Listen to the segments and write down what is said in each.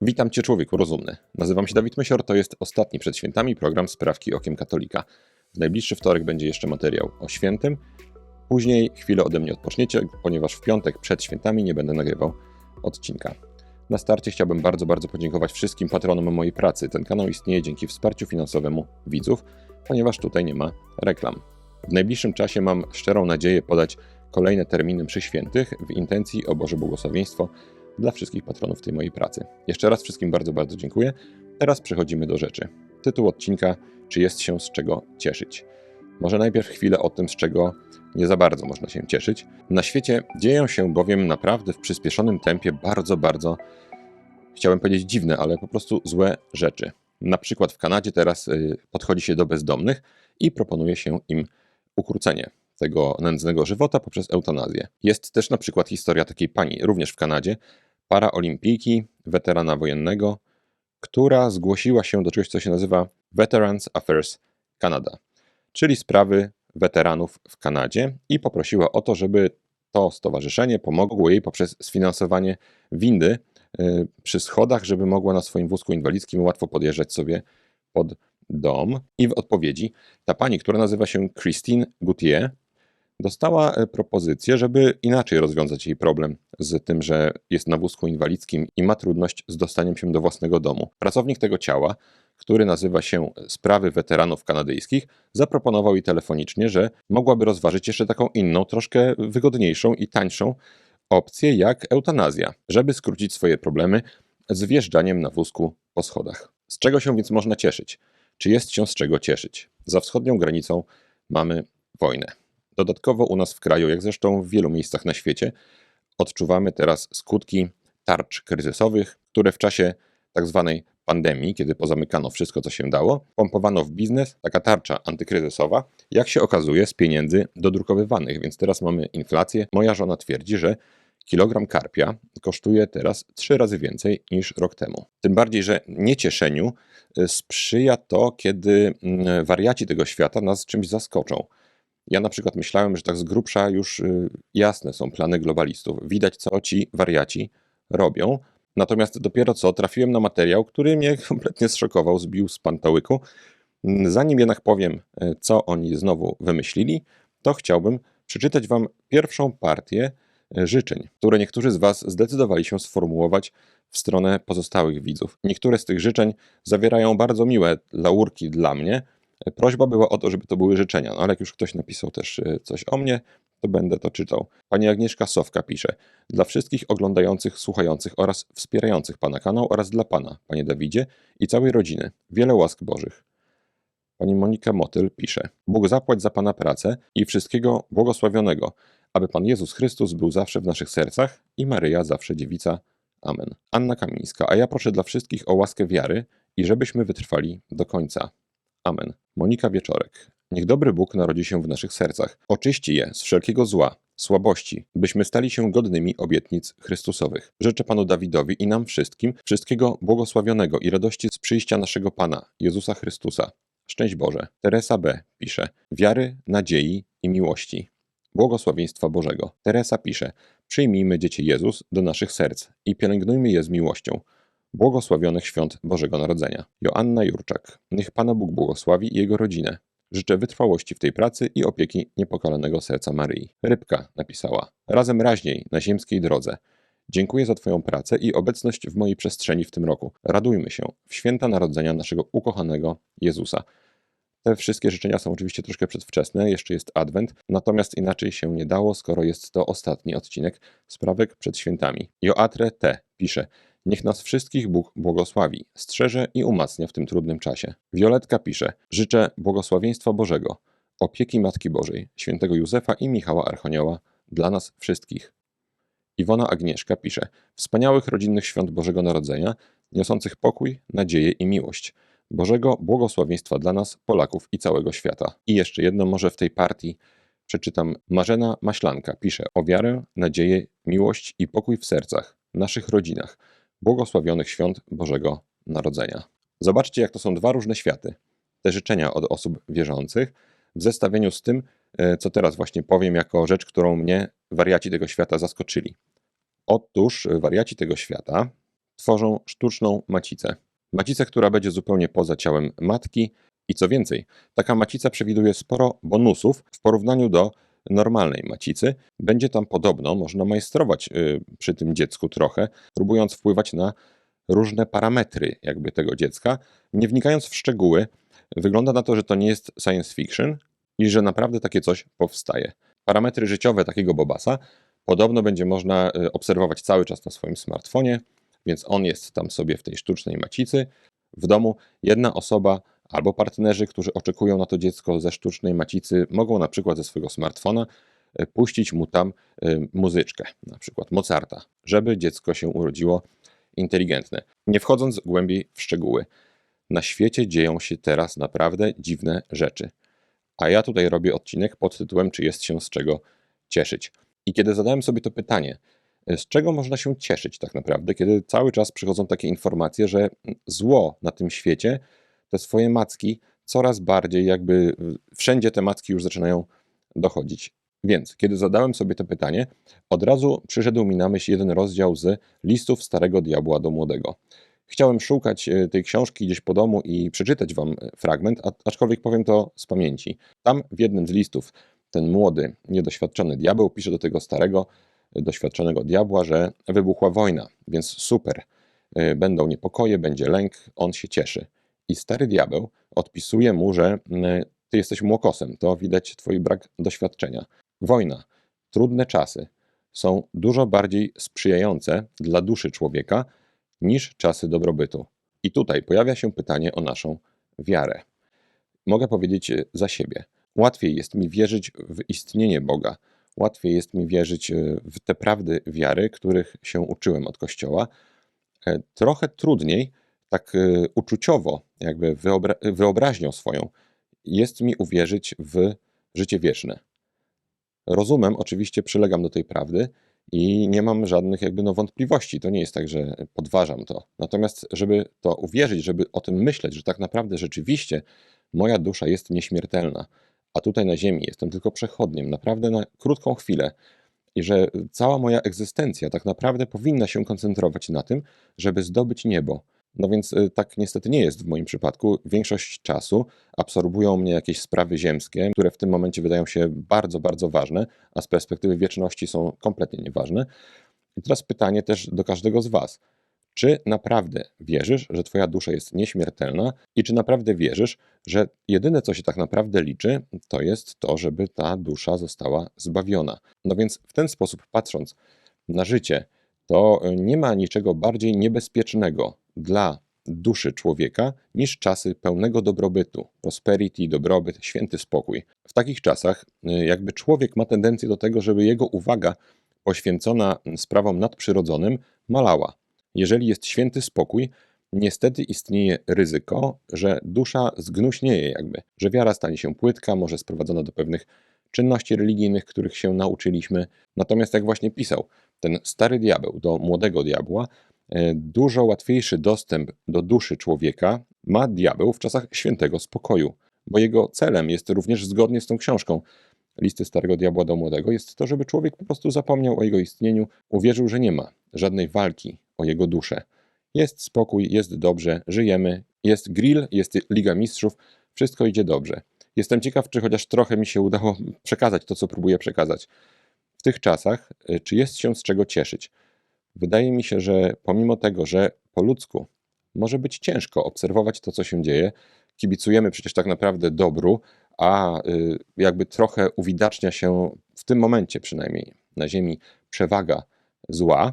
Witam Cię, człowieku rozumny. Nazywam się Dawid Mysior, to jest ostatni przed świętami program Sprawki Okiem Katolika. W najbliższy wtorek będzie jeszcze materiał o świętym. Później chwilę ode mnie odpoczniecie, ponieważ w piątek przed świętami nie będę nagrywał odcinka. Na starcie chciałbym bardzo, bardzo podziękować wszystkim patronom mojej pracy. Ten kanał istnieje dzięki wsparciu finansowemu widzów, ponieważ tutaj nie ma reklam. W najbliższym czasie mam szczerą nadzieję podać kolejne terminy przy świętych w intencji o Boże błogosławieństwo dla wszystkich patronów tej mojej pracy. Jeszcze raz wszystkim bardzo, bardzo dziękuję. Teraz przechodzimy do rzeczy. Tytuł odcinka: Czy jest się z czego cieszyć? Może najpierw chwilę o tym, z czego nie za bardzo można się cieszyć. Na świecie dzieją się bowiem naprawdę w przyspieszonym tempie bardzo, bardzo, chciałem powiedzieć dziwne, ale po prostu złe rzeczy. Na przykład w Kanadzie teraz y, podchodzi się do bezdomnych i proponuje się im ukrócenie tego nędznego żywota poprzez eutanazję. Jest też na przykład historia takiej pani, również w Kanadzie, paraolimpijki, weterana wojennego, która zgłosiła się do czegoś, co się nazywa Veterans Affairs Canada, czyli sprawy weteranów w Kanadzie i poprosiła o to, żeby to stowarzyszenie pomogło jej poprzez sfinansowanie windy y, przy schodach, żeby mogła na swoim wózku inwalidzkim łatwo podjeżdżać sobie pod dom. I w odpowiedzi ta pani, która nazywa się Christine Gauthier, dostała e, propozycję, żeby inaczej rozwiązać jej problem z tym, że jest na wózku inwalidzkim i ma trudność z dostaniem się do własnego domu. Pracownik tego ciała, który nazywa się Sprawy Weteranów Kanadyjskich, zaproponował jej telefonicznie, że mogłaby rozważyć jeszcze taką inną, troszkę wygodniejszą i tańszą opcję jak eutanazja, żeby skrócić swoje problemy z wjeżdżaniem na wózku po schodach. Z czego się więc można cieszyć? Czy jest się z czego cieszyć? Za wschodnią granicą mamy wojnę. Dodatkowo u nas w kraju, jak zresztą w wielu miejscach na świecie, odczuwamy teraz skutki tarcz kryzysowych, które w czasie tak zwanej pandemii, kiedy pozamykano wszystko, co się dało, pompowano w biznes, taka tarcza antykryzysowa, jak się okazuje, z pieniędzy dodrukowywanych. Więc teraz mamy inflację. Moja żona twierdzi, że kilogram karpia kosztuje teraz trzy razy więcej niż rok temu. Tym bardziej, że niecieszeniu y, sprzyja to, kiedy mm, wariaci tego świata nas czymś zaskoczą. Ja na przykład myślałem, że tak z grubsza już y, jasne są plany globalistów. Widać, co ci wariaci robią. Natomiast dopiero co trafiłem na materiał, który mnie kompletnie zszokował, zbił z pantołyku. Zanim jednak powiem, y, co oni znowu wymyślili, to chciałbym przeczytać Wam pierwszą partię y, życzeń, które niektórzy z Was zdecydowali się sformułować w stronę pozostałych widzów. Niektóre z tych życzeń zawierają bardzo miłe laurki dla mnie, Prośba była o to, żeby to były życzenia, no ale jak już ktoś napisał też e, coś o mnie, to będę to czytał. Pani Agnieszka Sowka pisze: Dla wszystkich oglądających, słuchających oraz wspierających Pana kanał oraz dla Pana, Panie Dawidzie i całej rodziny. Wiele łask Bożych. Pani Monika Motyl pisze: Bóg zapłać za Pana pracę i wszystkiego błogosławionego, aby Pan Jezus Chrystus był zawsze w naszych sercach i Maryja zawsze dziewica. Amen. Anna Kamińska, a ja proszę dla wszystkich o łaskę wiary i żebyśmy wytrwali do końca. Amen. Monika Wieczorek. Niech dobry Bóg narodzi się w naszych sercach, oczyści je z wszelkiego zła, słabości, byśmy stali się godnymi obietnic Chrystusowych. Życzę Panu Dawidowi i nam wszystkim wszystkiego błogosławionego i radości z przyjścia naszego Pana, Jezusa Chrystusa. Szczęść Boże. Teresa B. pisze: Wiary, nadziei i miłości. Błogosławieństwa Bożego. Teresa pisze: Przyjmijmy dzieci Jezus do naszych serc i pielęgnujmy je z miłością. Błogosławionych świąt Bożego Narodzenia. Joanna Jurczak. Niech Pana Bóg błogosławi jego rodzinę. Życzę wytrwałości w tej pracy i opieki niepokalanego serca Maryi. Rybka napisała: Razem raźniej na ziemskiej drodze. Dziękuję za Twoją pracę i obecność w mojej przestrzeni w tym roku. Radujmy się w święta narodzenia naszego ukochanego Jezusa. Te wszystkie życzenia są oczywiście troszkę przedwczesne, jeszcze jest adwent, natomiast inaczej się nie dało, skoro jest to ostatni odcinek sprawek przed świętami. Joatre T. pisze: Niech nas wszystkich Bóg błogosławi, strzeże i umacnia w tym trudnym czasie. Violetka pisze: Życzę błogosławieństwa Bożego, opieki Matki Bożej, świętego Józefa i Michała Archonioła dla nas wszystkich. Iwona Agnieszka pisze: Wspaniałych rodzinnych świąt Bożego Narodzenia, niosących pokój, nadzieję i miłość. Bożego błogosławieństwa dla nas, Polaków i całego świata. I jeszcze jedno może w tej partii przeczytam. Marzena Maślanka pisze o wiarę, nadzieję, miłość i pokój w sercach, naszych rodzinach błogosławionych świąt Bożego Narodzenia. Zobaczcie, jak to są dwa różne światy. Te życzenia od osób wierzących w zestawieniu z tym, e, co teraz właśnie powiem, jako rzecz, którą mnie wariaci tego świata zaskoczyli. Otóż wariaci tego świata tworzą sztuczną macicę. Macicę, która będzie zupełnie poza ciałem matki i co więcej, taka macica przewiduje sporo bonusów w porównaniu do normalnej macicy. Będzie tam podobno można majstrować y, przy tym dziecku trochę, próbując wpływać na różne parametry jakby tego dziecka. Nie wnikając w szczegóły, wygląda na to, że to nie jest science fiction i że naprawdę takie coś powstaje. Parametry życiowe takiego Bobasa podobno będzie można y, obserwować cały czas na swoim smartfonie, więc on jest tam sobie w tej sztucznej macicy. W domu jedna osoba albo partnerzy, którzy oczekują na to dziecko ze sztucznej macicy, mogą na przykład ze swojego smartfona y, puścić mu tam y, muzyczkę, na przykład Mozarta, żeby dziecko się urodziło inteligentne. Nie wchodząc głębiej w szczegóły, na świecie dzieją się teraz naprawdę dziwne rzeczy. A ja tutaj robię odcinek pod tytułem Czy jest się z czego cieszyć? I kiedy zadałem sobie to pytanie, z czego można się cieszyć tak naprawdę, kiedy cały czas przychodzą takie informacje, że zło na tym świecie, te swoje macki, coraz bardziej jakby wszędzie te macki już zaczynają dochodzić. Więc kiedy zadałem sobie to pytanie, od razu przyszedł mi na myśl jeden rozdział z listów Starego Diabła do Młodego. Chciałem szukać e, tej książki gdzieś po domu i przeczytać wam e, fragment, aczkolwiek powiem to z pamięci. Tam w jednym z listów ten młody, niedoświadczony diabeł pisze do tego starego, doświadczonego diabła, że wybuchła wojna, więc super. Będą niepokoje, będzie lęk, on się cieszy. I stary diabeł odpisuje mu, że ty jesteś młokosem, to widać twój brak doświadczenia. Wojna, trudne czasy są dużo bardziej sprzyjające dla duszy człowieka niż czasy dobrobytu. I tutaj pojawia się pytanie o naszą wiarę. Mogę powiedzieć e, za siebie. Łatwiej jest mi wierzyć w istnienie Boga, łatwiej jest mi wierzyć e, w te prawdy wiary, których się uczyłem od Kościoła. E, trochę trudniej, tak uczuciowo, jakby wyobra wyobraźnią swoją, jest mi uwierzyć w życie wieczne. Rozumem oczywiście przylegam do tej prawdy i nie mam żadnych jakby no wątpliwości. To nie jest tak, że podważam to. Natomiast, żeby to uwierzyć, żeby o tym myśleć, że tak naprawdę rzeczywiście moja dusza jest nieśmiertelna, a tutaj na ziemi jestem tylko przechodniem, naprawdę na krótką chwilę i że cała moja egzystencja tak naprawdę powinna się koncentrować na tym, żeby zdobyć niebo, no więc y, tak niestety nie jest w moim przypadku. Większość czasu absorbują mnie jakieś sprawy ziemskie, które w tym momencie wydają się bardzo, bardzo ważne, a z perspektywy wieczności są kompletnie nieważne. I teraz pytanie też do każdego z Was. Czy naprawdę wierzysz, że Twoja dusza jest nieśmiertelna i czy naprawdę wierzysz, że jedyne, co się tak naprawdę liczy, to jest to, żeby ta dusza została zbawiona? No więc w ten sposób patrząc na życie, to nie ma niczego bardziej niebezpiecznego dla duszy człowieka niż czasy pełnego dobrobytu, prosperity, dobrobyt, święty spokój. W takich czasach y, jakby człowiek ma tendencję do tego, żeby jego uwaga poświęcona sprawom nadprzyrodzonym malała. Jeżeli jest święty spokój, niestety istnieje ryzyko, że dusza zgnuśnieje jakby, że wiara stanie się płytka, może sprowadzona do pewnych czynności religijnych, których się nauczyliśmy. Natomiast jak właśnie pisał ten stary diabeł do młodego diabła, dużo łatwiejszy dostęp do duszy człowieka ma diabeł w czasach świętego spokoju, bo jego celem jest również zgodnie z tą książką listy Starego Diabła do Młodego, jest to, żeby człowiek po prostu zapomniał o jego istnieniu, uwierzył, że nie ma żadnej walki o jego duszę. Jest spokój, jest dobrze, żyjemy, jest grill, jest Liga Mistrzów, wszystko idzie dobrze. Jestem ciekaw, czy chociaż trochę mi się udało przekazać to, co próbuję przekazać. W tych czasach, e, czy jest się z czego cieszyć? Wydaje mi się, że pomimo tego, że po ludzku może być ciężko obserwować to, co się dzieje, kibicujemy przecież tak naprawdę dobru, a y, jakby trochę uwidacznia się w tym momencie przynajmniej na Ziemi przewaga zła,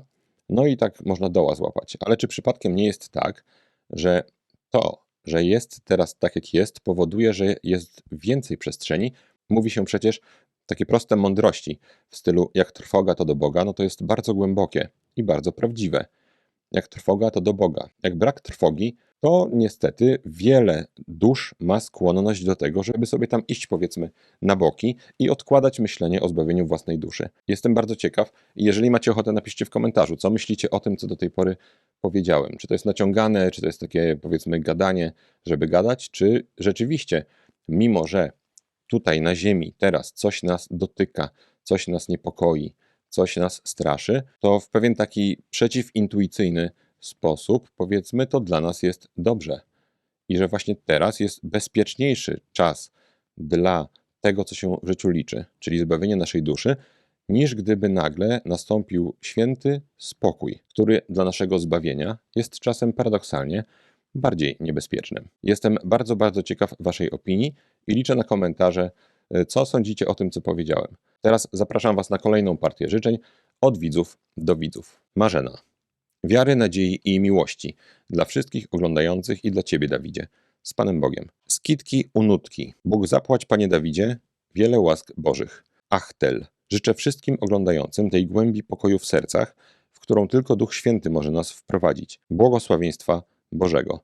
no i tak można doła złapać. Ale czy przypadkiem nie jest tak, że to, że jest teraz tak, jak jest, powoduje, że jest więcej przestrzeni? Mówi się przecież takie proste mądrości w stylu jak trwoga to do Boga, no to jest bardzo głębokie i bardzo prawdziwe. Jak trwoga to do Boga. Jak brak trwogi, to niestety wiele dusz ma skłonność do tego, żeby sobie tam iść powiedzmy na boki i odkładać myślenie o zbawieniu własnej duszy. Jestem bardzo ciekaw i jeżeli macie ochotę napiszcie w komentarzu, co myślicie o tym, co do tej pory powiedziałem. Czy to jest naciągane, czy to jest takie powiedzmy gadanie, żeby gadać, czy rzeczywiście, mimo że tutaj na ziemi teraz coś nas dotyka, coś nas niepokoi, coś nas straszy, to w pewien taki przeciwintuicyjny sposób, powiedzmy, to dla nas jest dobrze. I że właśnie teraz jest bezpieczniejszy czas dla tego, co się w życiu liczy, czyli zbawienie naszej duszy, niż gdyby nagle nastąpił święty spokój, który dla naszego zbawienia jest czasem paradoksalnie bardziej niebezpiecznym. Jestem bardzo, bardzo ciekaw Waszej opinii i liczę na komentarze, y, co sądzicie o tym, co powiedziałem. Teraz zapraszam Was na kolejną partię życzeń od widzów do widzów. Marzena. Wiary, nadziei i miłości dla wszystkich oglądających i dla Ciebie, Dawidzie. Z Panem Bogiem. Skitki unutki. Bóg zapłać, Panie Dawidzie, wiele łask Bożych. Achtel. Życzę wszystkim oglądającym tej głębi pokoju w sercach, w którą tylko Duch Święty może nas wprowadzić. Błogosławieństwa Bożego.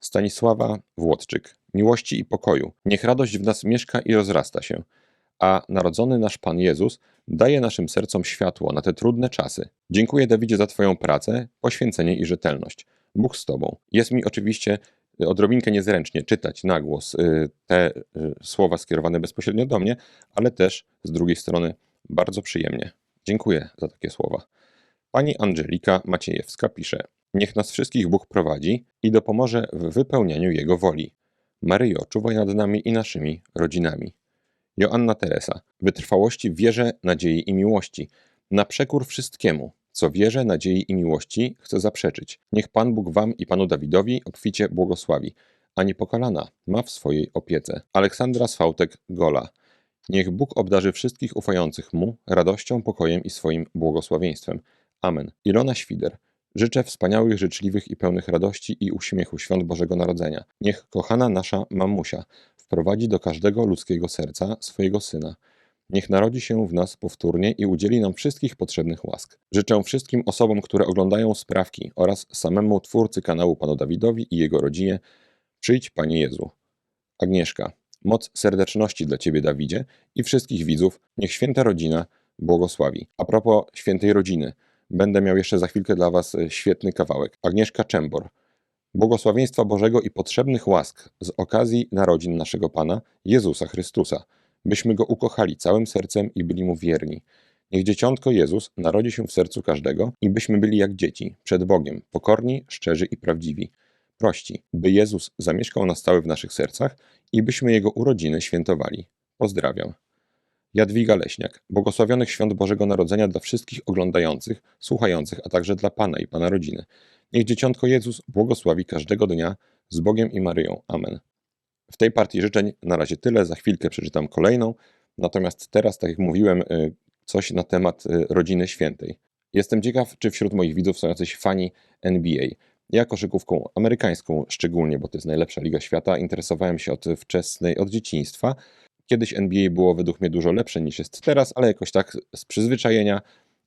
Stanisława Włodczyk. Miłości i pokoju. Niech radość w nas mieszka i rozrasta się, a narodzony nasz Pan Jezus daje naszym sercom światło na te trudne czasy. Dziękuję Dawidzie za Twoją pracę, poświęcenie i rzetelność. Bóg z Tobą. Jest mi oczywiście odrobinkę niezręcznie czytać na głos y, te y, słowa skierowane bezpośrednio do mnie, ale też z drugiej strony bardzo przyjemnie. Dziękuję za takie słowa. Pani Angelika Maciejewska pisze: Niech nas wszystkich Bóg prowadzi i dopomoże w wypełnianiu Jego woli. Maryjo, czuwaj nad nami i naszymi rodzinami. Joanna Teresa, wytrwałości wierze, nadziei i miłości, na przekór wszystkiemu, co wierze, nadziei i miłości chce zaprzeczyć. Niech Pan Bóg Wam i Panu Dawidowi obficie błogosławi, a niepokalana ma w swojej opiece. Aleksandra Swałtek Gola, niech Bóg obdarzy wszystkich ufających Mu radością, pokojem i swoim błogosławieństwem. Amen. Ilona Świder, Życzę wspaniałych, życzliwych i pełnych radości i uśmiechu świąt Bożego Narodzenia. Niech kochana nasza mamusia wprowadzi do każdego ludzkiego serca swojego syna. Niech narodzi się w nas powtórnie i udzieli nam wszystkich potrzebnych łask. Życzę wszystkim osobom, które oglądają sprawki oraz samemu twórcy kanału Panu Dawidowi i jego rodzinie, przyjdź Panie Jezu. Agnieszka, moc serdeczności dla Ciebie Dawidzie i wszystkich widzów, niech święta rodzina błogosławi. A propos świętej rodziny, będę miał jeszcze za chwilkę dla Was e, świetny kawałek. Agnieszka Czembor. Błogosławieństwa Bożego i potrzebnych łask z okazji narodzin naszego Pana Jezusa Chrystusa, byśmy Go ukochali całym sercem i byli Mu wierni. Niech Dzieciątko Jezus narodzi się w sercu każdego i byśmy byli jak dzieci, przed Bogiem, pokorni, szczerzy i prawdziwi. Prości, by Jezus zamieszkał na stałe w naszych sercach i byśmy Jego urodziny świętowali. Pozdrawiam. Jadwiga Leśniak. Błogosławionych świąt Bożego Narodzenia dla wszystkich oglądających, słuchających, a także dla Pana i Pana rodziny. Niech Dzieciątko Jezus błogosławi każdego dnia z Bogiem i Maryją. Amen. W tej partii życzeń na razie tyle, za chwilkę przeczytam kolejną. Natomiast teraz, tak jak mówiłem, y, coś na temat y, rodziny świętej. Jestem ciekaw, czy wśród moich widzów są jacyś fani NBA. Ja koszykówką amerykańską szczególnie, bo to jest najlepsza liga świata, interesowałem się od wczesnej, od dzieciństwa. Kiedyś NBA było według mnie dużo lepsze niż jest teraz, ale jakoś tak z przyzwyczajenia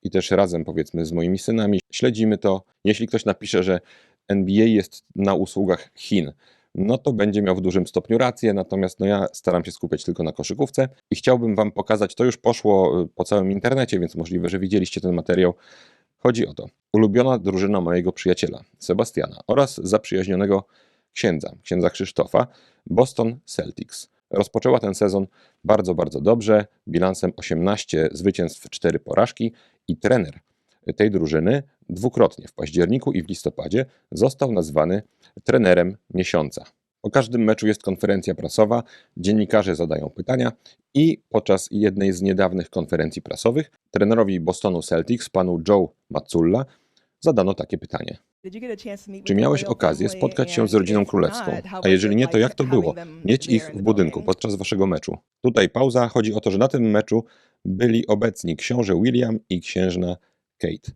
i też razem powiedzmy z moimi synami śledzimy to. Jeśli ktoś napisze, że NBA jest na usługach Chin, no to będzie miał w dużym stopniu rację, natomiast no ja staram się skupiać tylko na koszykówce i chciałbym Wam pokazać, to już poszło y, po całym internecie, więc możliwe, że widzieliście ten materiał. Chodzi o to. Ulubiona drużyna mojego przyjaciela, Sebastiana oraz zaprzyjaźnionego księdza, księdza Krzysztofa, Boston Celtics. Rozpoczęła ten sezon bardzo, bardzo dobrze, bilansem 18 zwycięstw, 4 porażki i trener tej drużyny dwukrotnie w październiku i w listopadzie został nazwany trenerem miesiąca. Po każdym meczu jest konferencja prasowa, dziennikarze zadają pytania i podczas jednej z niedawnych konferencji prasowych trenerowi Bostonu Celtics, panu Joe Mazzulla, zadano takie pytanie. Czy miałeś okazję spotkać się z rodziną królewską? A jeżeli nie, to jak to było? Mieć ich w budynku podczas waszego meczu. Tutaj pauza. Chodzi o to, że na tym meczu byli obecni książę William i księżna Kate.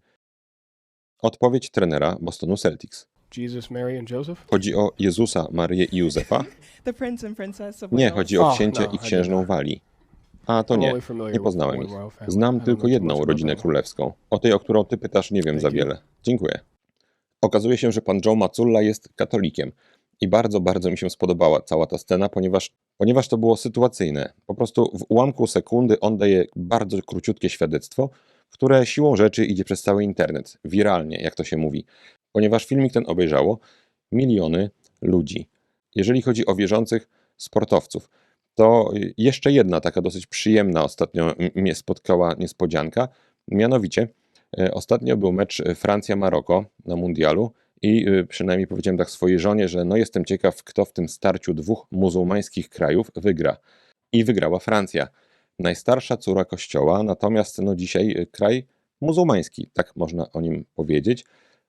Odpowiedź trenera Bostonu Celtics. Jesus, Mary and Joseph? Chodzi o Jezusa, Marię i Józefa? Nie, chodzi o O, księcia no, i księżną. Walii. A to nie, nie poznałem ich. Znam tylko jedną rodzinę królewską. O tej, o którą ty pytasz, nie wiem za wiele. Dziękuję. Okazuje się, że pan Joe Mazzulla jest katolikiem. I bardzo, bardzo mi się spodobała cała ta scena, ponieważ, ponieważ to było sytuacyjne. Po prostu w ułamku sekundy on daje bardzo króciutkie świadectwo, które siłą rzeczy idzie przez cały internet, wiralnie, jak to się mówi. Ponieważ filmik ten obejrzało miliony ludzi. Jeżeli chodzi o wierzących sportowców, to jeszcze jedna taka dosyć przyjemna ostatnio mnie spotkała niespodzianka. Mianowicie Ostatnio był mecz e, Francja-Maroko na mundialu i e, przynajmniej powiedziałem tak swojej żonie, że no jestem ciekaw, kto w tym starciu dwóch muzułmańskich krajów wygra. I wygrała Francja. Najstarsza córa kościoła, natomiast no dzisiaj e, kraj muzułmański, tak można o nim powiedzieć.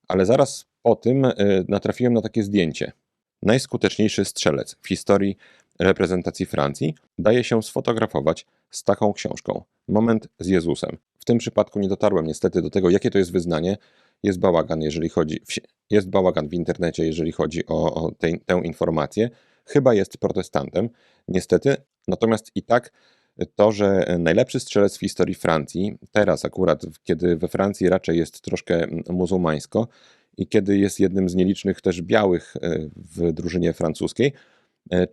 Ale zaraz po tym e, natrafiłem na takie zdjęcie. Najskuteczniejszy strzelec w historii reprezentacji Francji daje się sfotografować z taką książką. Moment z Jezusem. W tym przypadku nie dotarłem niestety do tego, jakie to jest wyznanie. Jest bałagan, jeżeli chodzi, jest bałagan w internecie, jeżeli chodzi o, o tę, tę informację. Chyba jest protestantem, niestety. Natomiast i tak to, że najlepszy strzelec w historii Francji, teraz akurat, kiedy we Francji raczej jest troszkę muzułmańsko i kiedy jest jednym z nielicznych też białych e, w drużynie francuskiej,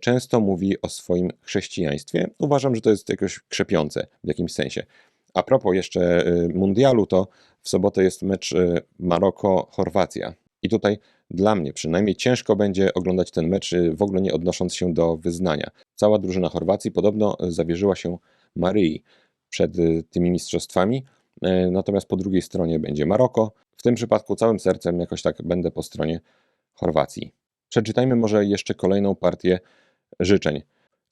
często mówi o swoim chrześcijaństwie. Uważam, że to jest jakoś krzepiące w jakimś sensie. A propos jeszcze e, mundialu, to w sobotę jest mecz e, Maroko-Chorwacja. I tutaj dla mnie przynajmniej ciężko będzie oglądać ten mecz, e, w ogóle nie odnosząc się do wyznania. Cała drużyna Chorwacji podobno e, zawierzyła się Maryi przed e, tymi mistrzostwami, e, natomiast po drugiej stronie będzie Maroko. W tym przypadku całym sercem jakoś tak będę po stronie Chorwacji. Przeczytajmy może jeszcze kolejną partię życzeń.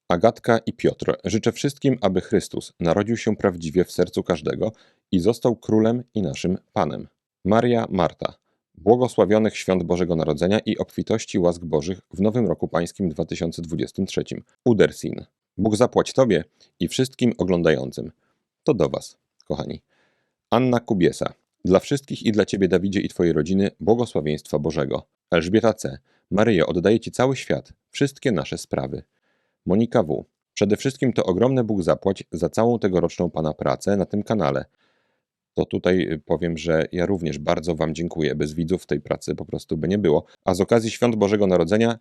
Agatka i Piotr, życzę wszystkim, aby Chrystus narodził się prawdziwie w sercu każdego i został królem i naszym Panem. Maria Marta, błogosławionych świąt Bożego Narodzenia i obfitości łask Bożych w nowym roku pańskim 2023. Udersin. Bóg zapłać Tobie i wszystkim oglądającym. To do Was, kochani. Anna Kubiesa. Dla wszystkich i dla Ciebie, Dawidzie, i Twojej rodziny błogosławieństwa Bożego. Elżbieta C. Maryjo, oddaję Ci cały świat, wszystkie nasze sprawy. Monika W. Przede wszystkim to ogromny Bóg zapłać za całą tegoroczną Pana pracę na tym kanale. To tutaj y, powiem, że ja również bardzo Wam dziękuję. Bez widzów tej pracy po prostu by nie było. A z okazji Świąt Bożego Narodzenia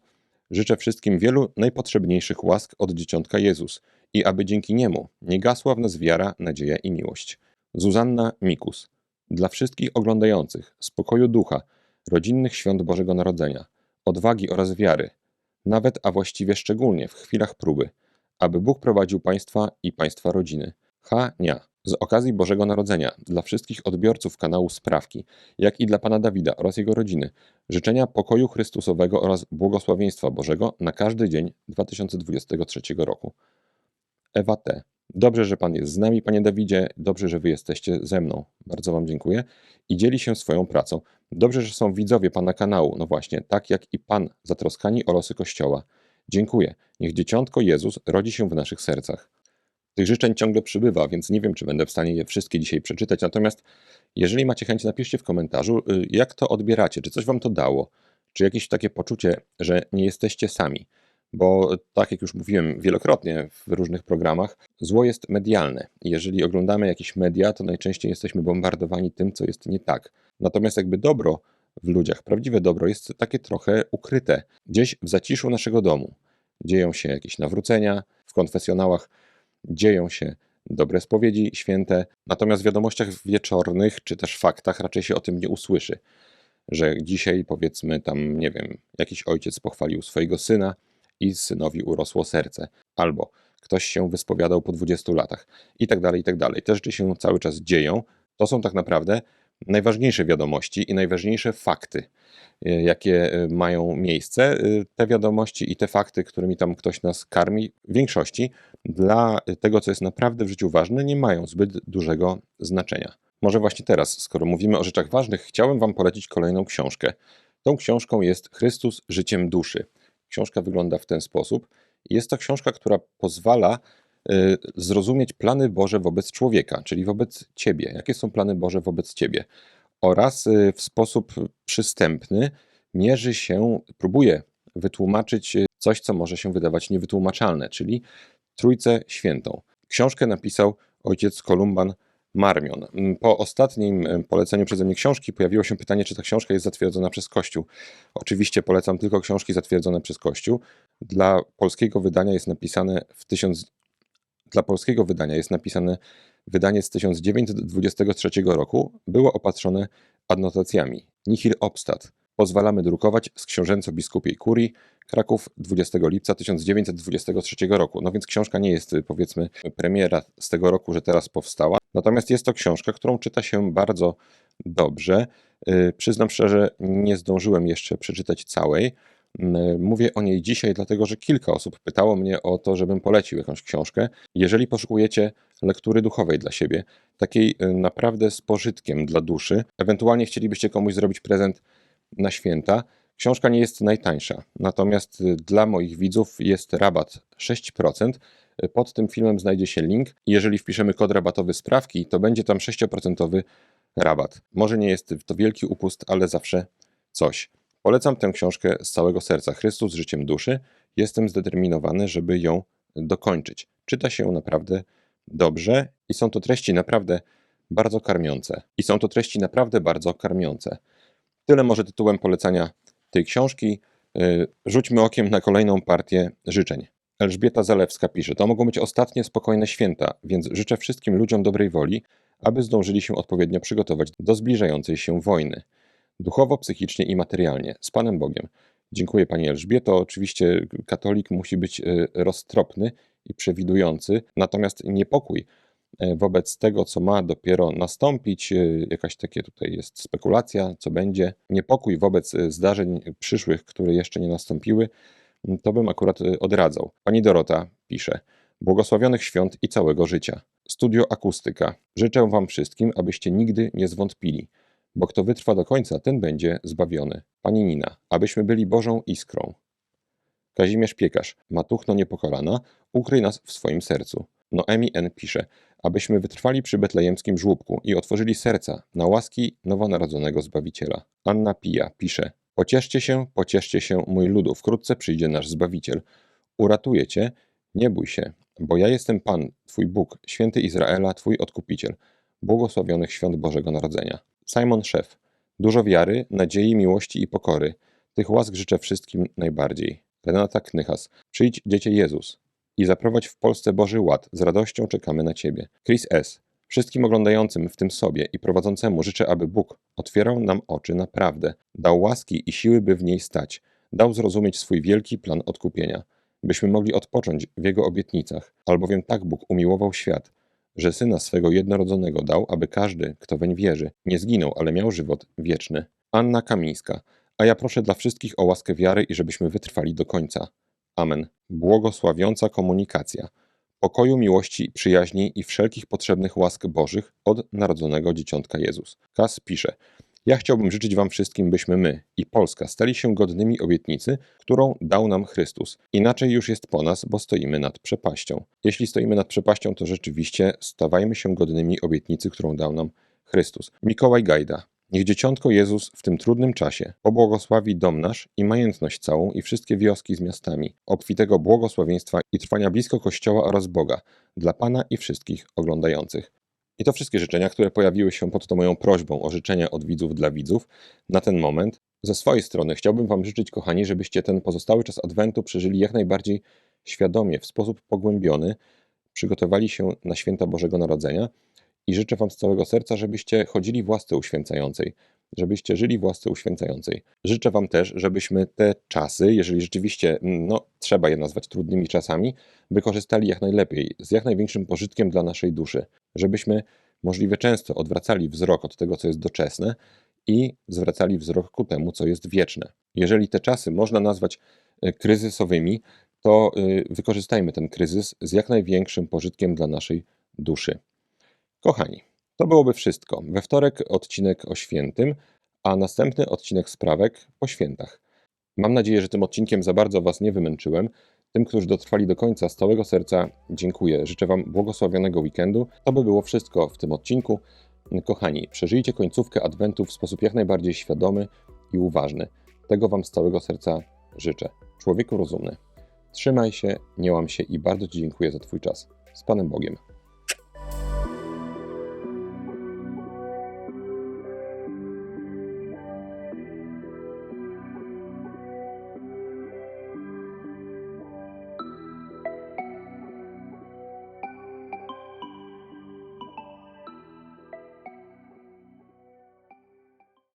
życzę wszystkim wielu najpotrzebniejszych łask od Dzieciątka Jezus i aby dzięki Niemu nie gasła w nas wiara, nadzieja i miłość. Zuzanna Mikus. Dla wszystkich oglądających spokoju ducha, rodzinnych świąt Bożego Narodzenia, odwagi oraz wiary, nawet a właściwie szczególnie w chwilach próby, aby Bóg prowadził Państwa i Państwa rodziny. Ha, nia. Z okazji Bożego Narodzenia dla wszystkich odbiorców kanału Sprawki, jak i dla Pana Dawida oraz jego rodziny, życzenia pokoju Chrystusowego oraz błogosławieństwa Bożego na każdy dzień 2023 roku. Ewa T. Dobrze, że Pan jest z nami, Panie Dawidzie, dobrze, że Wy jesteście ze mną. Bardzo Wam dziękuję i dzieli się swoją pracą. Dobrze, że są widzowie Pana kanału, no właśnie, tak jak i Pan, zatroskani o losy Kościoła. Dziękuję. Niech Dzieciątko Jezus rodzi się w naszych sercach. Tych życzeń ciągle przybywa, więc nie wiem, czy będę w stanie je wszystkie dzisiaj przeczytać. Natomiast jeżeli macie chęć, napiszcie w komentarzu, y, jak to odbieracie, czy coś Wam to dało, czy jakieś takie poczucie, że nie jesteście sami. Bo tak jak już mówiłem wielokrotnie w różnych programach, zło jest medialne. Jeżeli oglądamy jakieś media, to najczęściej jesteśmy bombardowani tym, co jest nie tak. Natomiast jakby dobro w ludziach, prawdziwe dobro jest takie trochę ukryte, gdzieś w zaciszu naszego domu. Dzieją się jakieś nawrócenia, w konfesjonałach dzieją się dobre spowiedzi święte, natomiast w wiadomościach wieczornych czy też faktach raczej się o tym nie usłyszy. Że dzisiaj powiedzmy tam, nie wiem, jakiś ojciec pochwalił swojego syna i synowi urosło serce, albo ktoś się wyspowiadał po 20 latach i tak dalej, i tak dalej. Te rzeczy się cały czas dzieją. To są tak naprawdę najważniejsze wiadomości i najważniejsze fakty, y, jakie y, mają miejsce. Y, Te wiadomości i te fakty, którymi tam ktoś nas karmi, w większości dla tego, co jest naprawdę w życiu ważne, nie mają zbyt dużego znaczenia. Może właśnie teraz, skoro mówimy o rzeczach ważnych, chciałem Wam polecić kolejną książkę. Tą książką jest Chrystus życiem duszy. Książka wygląda w ten sposób. Jest to książka, która pozwala y, zrozumieć plany Boże wobec człowieka, czyli wobec Ciebie. Jakie są plany Boże wobec Ciebie? Oraz y, w sposób przystępny mierzy się, próbuje wytłumaczyć y, coś, co może się wydawać niewytłumaczalne, czyli Trójcę Świętą. Książkę napisał ojciec Kolumban Marmion. Mm, Po ostatnim poleceniu przeze mnie książki pojawiło się pytanie, czy ta książka jest zatwierdzona przez Kościół. Oczywiście polecam tylko książki zatwierdzone przez Kościół. Dla polskiego wydania jest napisane w 1000 dla polskiego wydania jest napisane wydanie z 1923 roku. Było opatrzone adnotacjami. Nihil obstat. Pozwalamy drukować z książęco-biskupiej kurii Kraków 20 lipca 1923 roku. No więc książka nie jest y, powiedzmy premiera z tego roku, że teraz powstała. Natomiast jest to książka, którą czyta się bardzo dobrze. Y, Przyznam szczerze, nie zdążyłem jeszcze przeczytać całej. Mm, Mówię o niej dzisiaj, dlatego że kilka osób pytało mnie o to, żebym polecił jakąś książkę. Jeżeli poszukujecie lektury duchowej dla siebie, takiej y, naprawdę z pożytkiem dla duszy, ewentualnie chcielibyście komuś zrobić prezent na święta, książka nie jest najtańsza. Natomiast y, dla moich widzów jest rabat 6%. Y, Pod tym filmem znajdzie się link. Jeżeli wpiszemy kod rabatowy sprawki, to będzie tam 6% rabat. Może nie jest to wielki upust, ale zawsze coś. Polecam tę książkę z całego serca. Chrystus życiem duszy. Jestem zdeterminowany, żeby ją dokończyć. Czyta się naprawdę dobrze i są to treści naprawdę bardzo karmiące. I są to treści naprawdę bardzo karmiące. Tyle może tytułem polecania tej książki. Yy, Rzućmy okiem na kolejną partię życzeń. Elżbieta Zalewska pisze: To mogą być ostatnie spokojne święta, więc życzę wszystkim ludziom dobrej woli, aby zdążyli się odpowiednio przygotować do zbliżającej się wojny. Duchowo, psychicznie i materialnie. Z Panem Bogiem. Dziękuję Pani Elżbieto. Oczywiście katolik musi być y, roztropny i przewidujący, natomiast niepokój e, wobec tego, co ma dopiero nastąpić, y, jakaś takie tutaj jest spekulacja, co będzie, niepokój wobec zdarzeń przyszłych, które jeszcze nie nastąpiły, to bym akurat y, odradzał. Pani Dorota pisze: Błogosławionych świąt i całego życia. Studio Akustyka. Życzę Wam wszystkim, abyście nigdy nie zwątpili, bo kto wytrwa do końca, ten będzie zbawiony. Pani Nina, abyśmy byli Bożą iskrą. Kazimierz Piekarz, Matuchno Niepokalana, ukryj nas w swoim sercu. Noemi N. pisze, abyśmy wytrwali przy betlejemskim żłóbku i otworzyli serca na łaski nowonarodzonego Zbawiciela. Anna Pija pisze, pocieszcie się, pocieszcie się, mój ludu, wkrótce przyjdzie nasz Zbawiciel. Uratuje cię, nie bój się, bo ja jestem Pan, Twój Bóg, święty Izraela, Twój Odkupiciel. Błogosławionych świąt Bożego Narodzenia. Simon Szef, dużo wiary, nadziei, miłości i pokory. Tych łask życzę wszystkim najbardziej. Renata Knychas, przyjdź Dziecię Jezus i zaprowadź w Polsce Boży Ład. Z radością czekamy na Ciebie. Chris S. Wszystkim oglądającym, w tym sobie i prowadzącemu życzę, aby Bóg otwierał nam oczy na prawdę, dał łaski i siły, by w niej stać, dał zrozumieć swój wielki plan odkupienia, byśmy mogli odpocząć w Jego obietnicach, albowiem tak Bóg umiłował świat, że Syna swego jednorodzonego dał, aby każdy, kto weń wierzy, nie zginął, ale miał żywot wieczny. Anna Kamińska. A ja proszę dla wszystkich o łaskę wiary i żebyśmy wytrwali do końca. Amen. Błogosławiąca komunikacja. Pokoju, miłości, przyjaźni i wszelkich potrzebnych łask Bożych od narodzonego dzieciątka Jezus. Kas pisze: Ja chciałbym życzyć Wam wszystkim, byśmy my i Polska stali się godnymi obietnicy, którą dał nam Chrystus. Inaczej już jest po nas, bo stoimy nad przepaścią. Jeśli stoimy nad przepaścią, to rzeczywiście stawajmy się godnymi obietnicy, którą dał nam Chrystus. Mikołaj Gajda. Niech Dzieciątko Jezus w tym trudnym czasie pobłogosławi dom nasz i majętność całą i wszystkie wioski z miastami, obfitego błogosławieństwa i trwania blisko Kościoła oraz Boga, dla Pana i wszystkich oglądających. I to wszystkie życzenia, które pojawiły się pod tą moją prośbą o życzenia od widzów dla widzów na ten moment. Ze swojej strony chciałbym Wam życzyć, kochani, żebyście ten pozostały czas Adwentu przeżyli jak najbardziej świadomie, w sposób pogłębiony, przygotowali się na święta Bożego Narodzenia i życzę Wam z całego serca, żebyście chodzili w łasce uświęcającej, żebyście żyli w łasce uświęcającej. Życzę Wam też, żebyśmy te czasy, jeżeli rzeczywiście mm, no, trzeba je nazwać trudnymi czasami, wykorzystali jak najlepiej, z jak największym pożytkiem dla naszej duszy, żebyśmy możliwie często odwracali wzrok od tego, co jest doczesne i zwracali wzrok ku temu, co jest wieczne. Jeżeli te czasy można nazwać e, kryzysowymi, to y, wykorzystajmy ten kryzys z jak największym pożytkiem dla naszej duszy. Kochani, to byłoby wszystko. We wtorek odcinek o świętym, a następny odcinek sprawek po świętach. Mam nadzieję, że tym odcinkiem za bardzo Was nie wymęczyłem. Tym, którzy dotrwali do końca, z całego serca dziękuję. Życzę Wam błogosławionego weekendu. To by było wszystko w tym odcinku. Kochani, przeżyjcie końcówkę Adwentu w sposób jak najbardziej świadomy i uważny. Tego Wam z całego serca życzę. Człowieku rozumny. Trzymaj się, nie łam się i bardzo Ci dziękuję za Twój czas. Z Panem Bogiem.